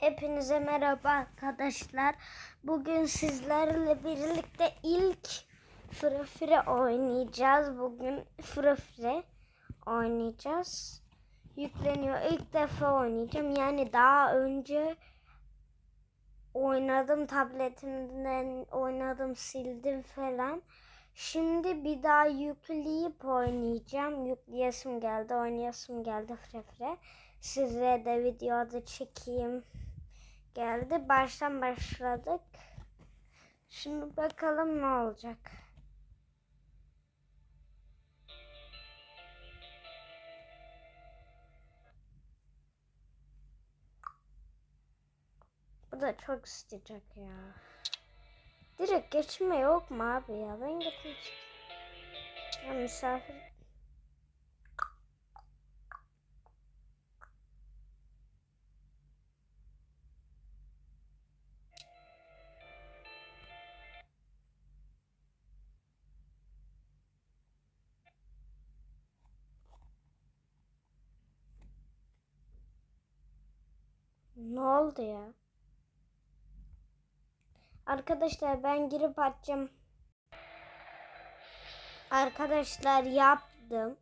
Hepinize merhaba arkadaşlar. Bugün sizlerle birlikte ilk Frafire oynayacağız. Bugün Frafire oynayacağız. Yükleniyor. İlk defa oynayacağım. Yani daha önce oynadım tabletimden oynadım sildim falan. Şimdi bir daha yükleyip oynayacağım. Yükleyesim geldi, oynayasım geldi Frefre. Size de videoda çekeyim geldi. Baştan başladık. Şimdi bakalım ne olacak. Bu da çok sıcak ya. Direkt geçme yok mu abi ya? Ben gitmek Ya misafir... Ne oldu ya? Arkadaşlar ben girip açacağım. Arkadaşlar yaptım.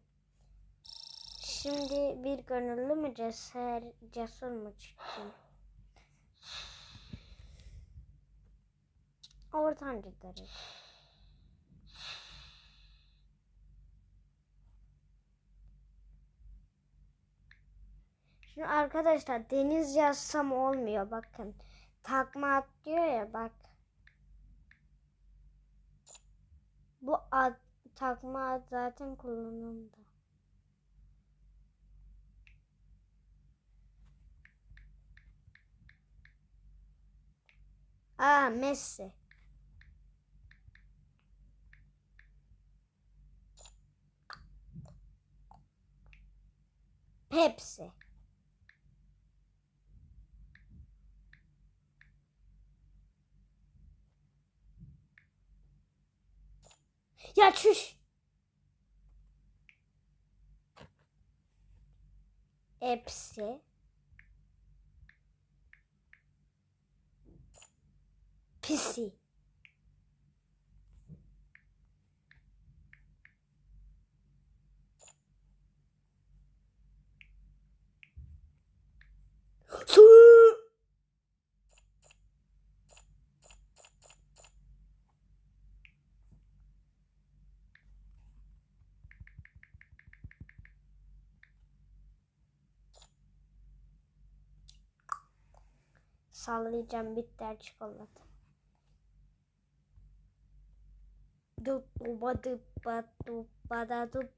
Şimdi bir gönüllü mü cesur, cesur mu çıktım? Ortancı derece. Şimdi arkadaşlar deniz yazsam olmuyor bakın. Takma at diyor ya bak. Bu ad, takma ad zaten kullanıldı. Aa Messi. Pepsi. Ya çüş. Hepsi. Pisi. Sallayacağım bitter çikolata. Dup duba dupa dupa da dup.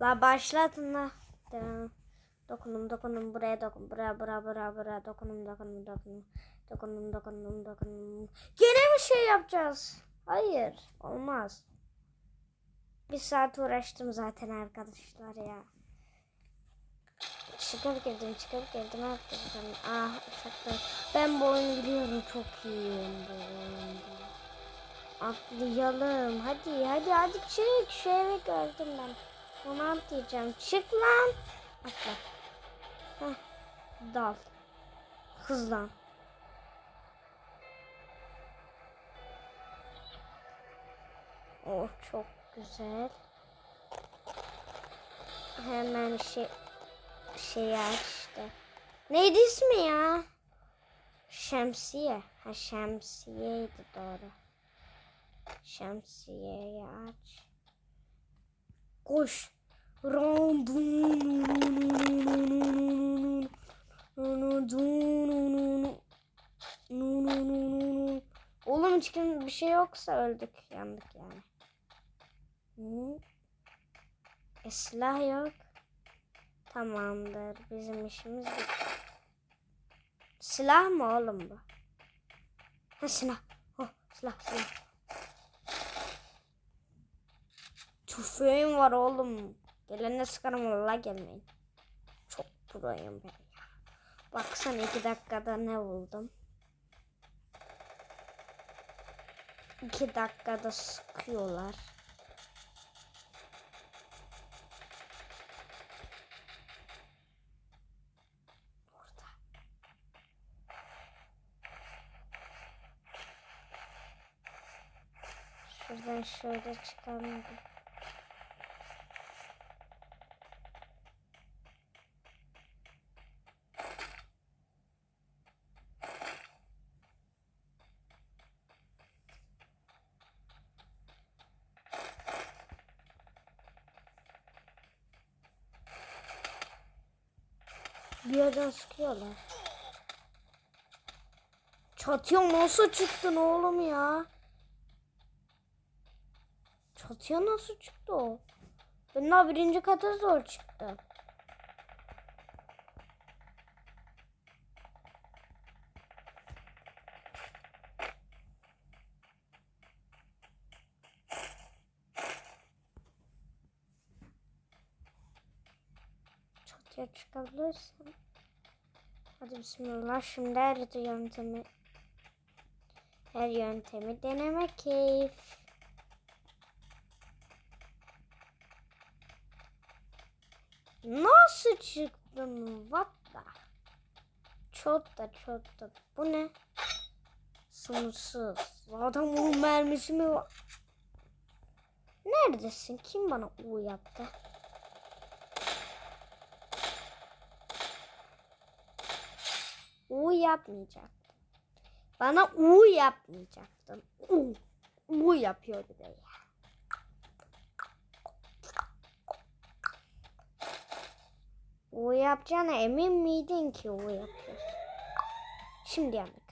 La başlatın la. Dokunum dokunum buraya dokun. Buraya buraya buraya buraya dokunum dokunum dokunum. Dokunum dokunum dokunum. Gene mi şey yapacağız? Hayır. Olmaz. Bir saat uğraştım zaten arkadaşlar ya. Çıkıp girdim çıkıp girdim girdim. Ah uçakta. Ben bu oyunu biliyorum çok iyiyim bu oyunda. Atlayalım. Hadi hadi hadi çık. Eve gördüm ben. Onu atlayacağım. Çık lan. Atla. Dal. Hızlan. Oh çok güzel. Hemen şey şey açtı. Neydi ismi ya? Şemsiye. Ha şemsiyeydi doğru. Şemsiyeyi aç. Koş. Oğlum hiç kim- bir şey yoksa öldük yandık yani. Hı. E, silah yok. Tamamdır. Bizim işimiz bitti. Silah mı oğlum bu? Ha silah. Oh, silah silah. Tüfeğim var oğlum. Gelenle sıkarım valla gelmeyin. Çok proyum ben. ya Baksana iki dakikada ne buldum. İki dakikada sıkıyorlar. Orada. Şuradan şöyle çıkarmadım. Bir yerden sıkıyorlar. Çatıya nasıl çıktın oğlum ya? Çatıya nasıl çıktı o? Ben daha birinci kata zor çıktım. Çatıya çıkabilirsem. Hadi bismillah. Şimdi her yöntemi her yöntemi denemek keyif. Nasıl çıktın? What the? Çok da çok da. Bu ne? Sınırsız. Zaten bunun mermisi mi var? Neredesin? Kim bana U yaptı? U yapmayacaktın. Bana U yapmayacaktın. U. U yapıyor bir de ya. U yapacağına emin miydin ki U yapıyorsun? Şimdi yandık.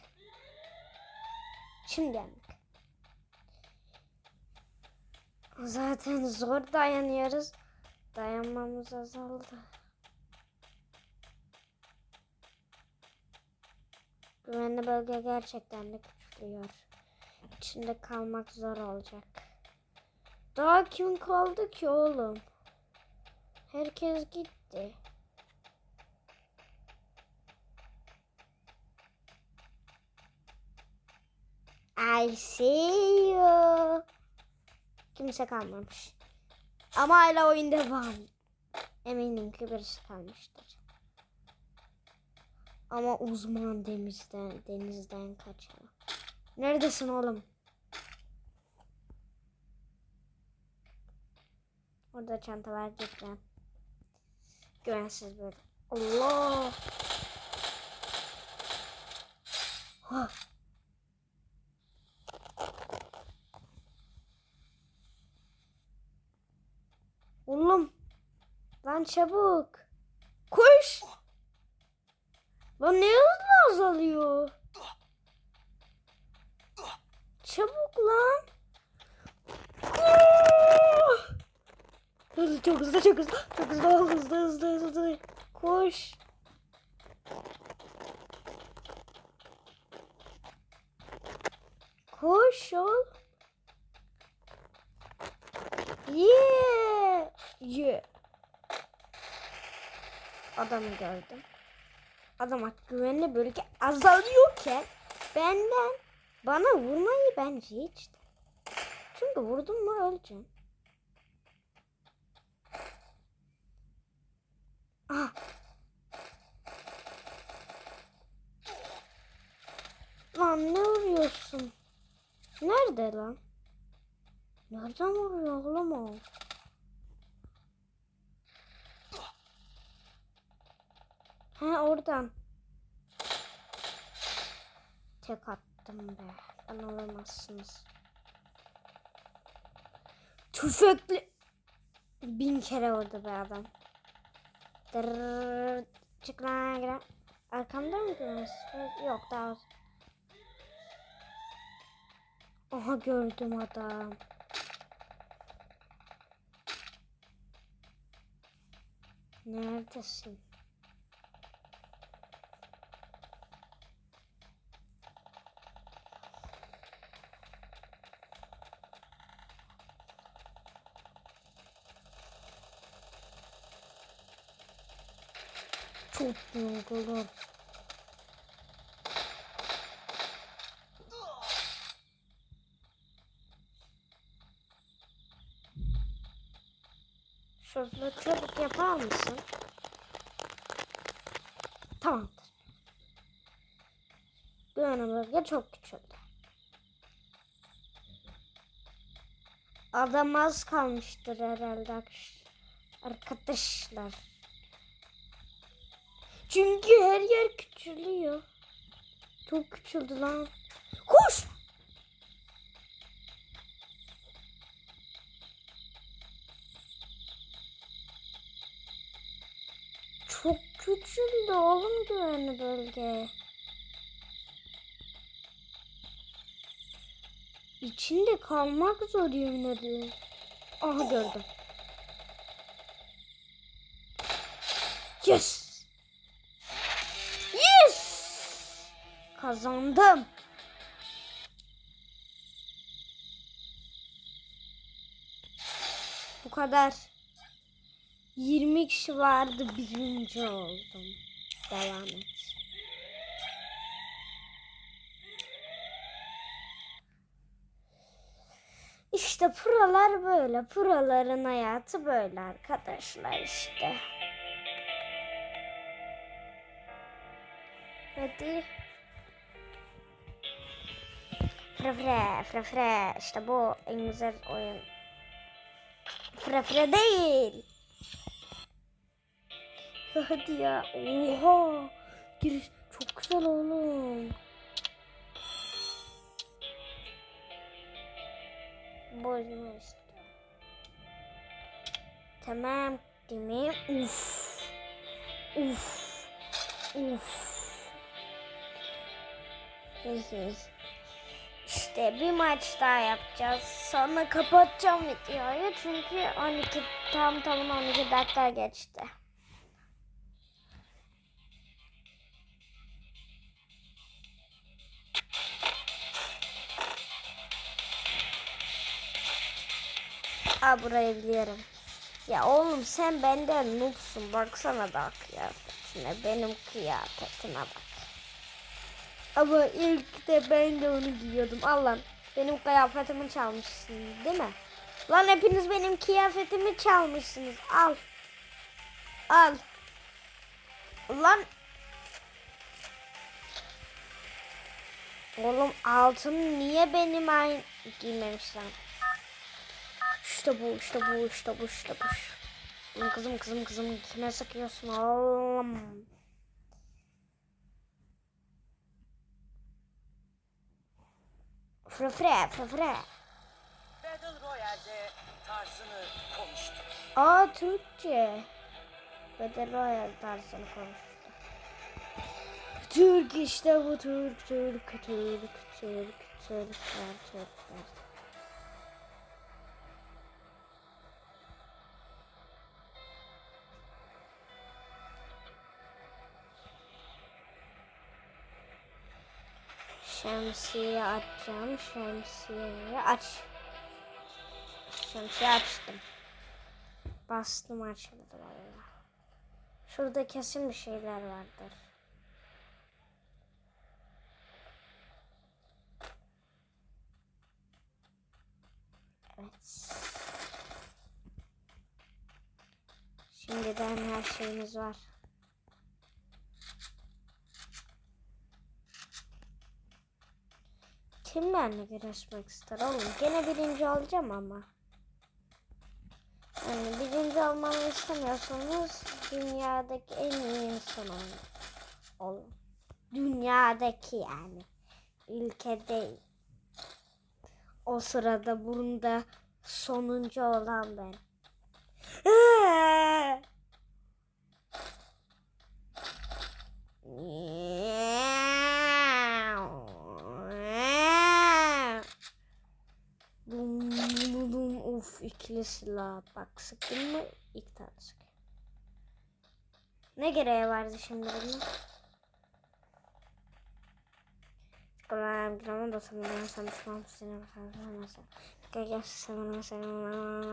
Şimdi yandık. Zaten zor dayanıyoruz. Dayanmamız azaldı. Güvenli bölge gerçekten de küçülüyor. İçinde kalmak zor olacak. Daha kim kaldı ki oğlum? Herkes gitti. I see you. Kimse kalmamış. Ama hala oyun devam. Eminim ki birisi kalmıştır. Ama uzman denizden, denizden kaçar. Neredesin oğlum? Orada çanta var lütfen. Güvensiz böyle. Allah. Hah. Oğlum. Lan çabuk. Koş. Lan ne hızlı azalıyor. Çabuk lan. Koş. Hızlı çok hızlı çok hızlı. Çok hızlı ol, hızlı hızlı hızlı. Koş. Koş ol. Yeah. Yeah. Adamı gördüm. Adam güvenli bölge azalıyorken benden bana vurmayı bence hiç. Çünkü vurdum mu öleceğim. Ah. Lan ne vuruyorsun? Nerede lan? Nereden vuruyor oğlum o? He oradan. Tek attım be. Ben alamazsınız. Tüfekli. Bin kere vurdu be adam. Dırrrr. Çık lan gire. Arkamda mı güvensiz? Yok daha. Aha gördüm adam. Neredesin? unuttum kolum. Şöyle çabuk yapar mısın? Tamamdır. Güvenli bölge çok küçüldü. Adam az kalmıştır herhalde arkadaşlar. Çünkü her yer küçülüyor. Çok küçüldü lan. Koş! Çok küçüldü oğlum güvenli bölge. İçinde kalmak zor yemin. Aha gördüm. Yes! Kazandım. Bu kadar. 20 kişi vardı birinci oldum. Devam et. İşte prolar böyle. Proların hayatı böyle arkadaşlar işte. Hadi. Fre fre fre fre. İşte bu en güzel oyun. Fre fre değil. Hadi ya. Oha. Giriş çok güzel oğlum. Bozma işte. Tamam değil mi? Uf. Uf. Uf. İşte bir maç daha yapacağız. Sonra kapatacağım videoyu çünkü 12 tam tam 12 dakika geçti. Aa burayı biliyorum. Ya oğlum sen benden noobsun. Baksana da kıyafetine. Benim kıyafetime bak. Ama ilk de ben de onu giyiyordum. Allah'ım benim kıyafetimi çalmışsın değil mi? Lan hepiniz benim kıyafetimi çalmışsınız. Al. Al. Lan. Oğlum altın niye benim aynı giymemişler? İşte bu, işte bu, işte bu, işte bu. Lan Kızım, kızım, kızım, kime sıkıyorsun oğlum? Fre fre. Battle Royale'de tarzını konuştu. Aa Türkçe. Bedel Royal tarzını konuştu. Türk işte bu Türk, Türk, Türk, Türk, Türkler, Türkler. Şemsiye açacağım. Şemsiyeyi aç. Şemsiye açtım. Bastım açıldı valla. Şurada kesin bir şeyler vardır. Evet. Şimdiden her şeyimiz var. Kim benimle güreşmek ister oğlum? Gene birinci olacağım ama. Yani birinci olmamı istemiyorsanız dünyadaki en iyi insan olun. olun. Dünyadaki yani. Ülke değil. O sırada bunda sonuncu olan ben. Bum ikili silah bak sıktın mı ilk tane sık. Ne gereği vardı şimdi bunun? Sıkılan gramın da sanırım sen düşman seni bakarsan nasıl? Gel sanırım seni İkili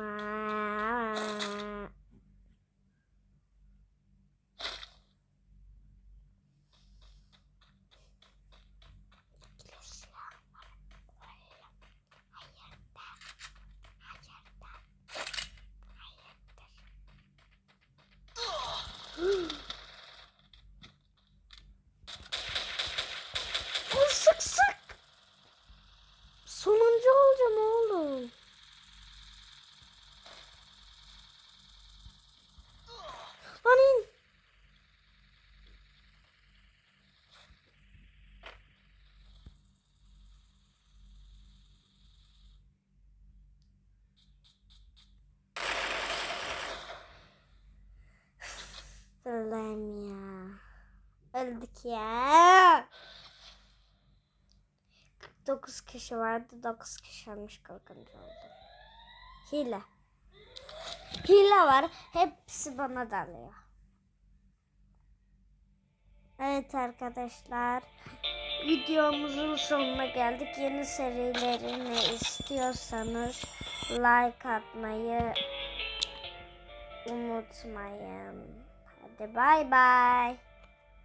öldük ya. 49 kişi vardı. 9 kişi ölmüş korkunç oldu. Hile. Hile var. Hepsi bana dalıyor. Evet arkadaşlar. Videomuzun sonuna geldik. Yeni serilerini istiyorsanız like atmayı unutmayın. Hadi bay bay.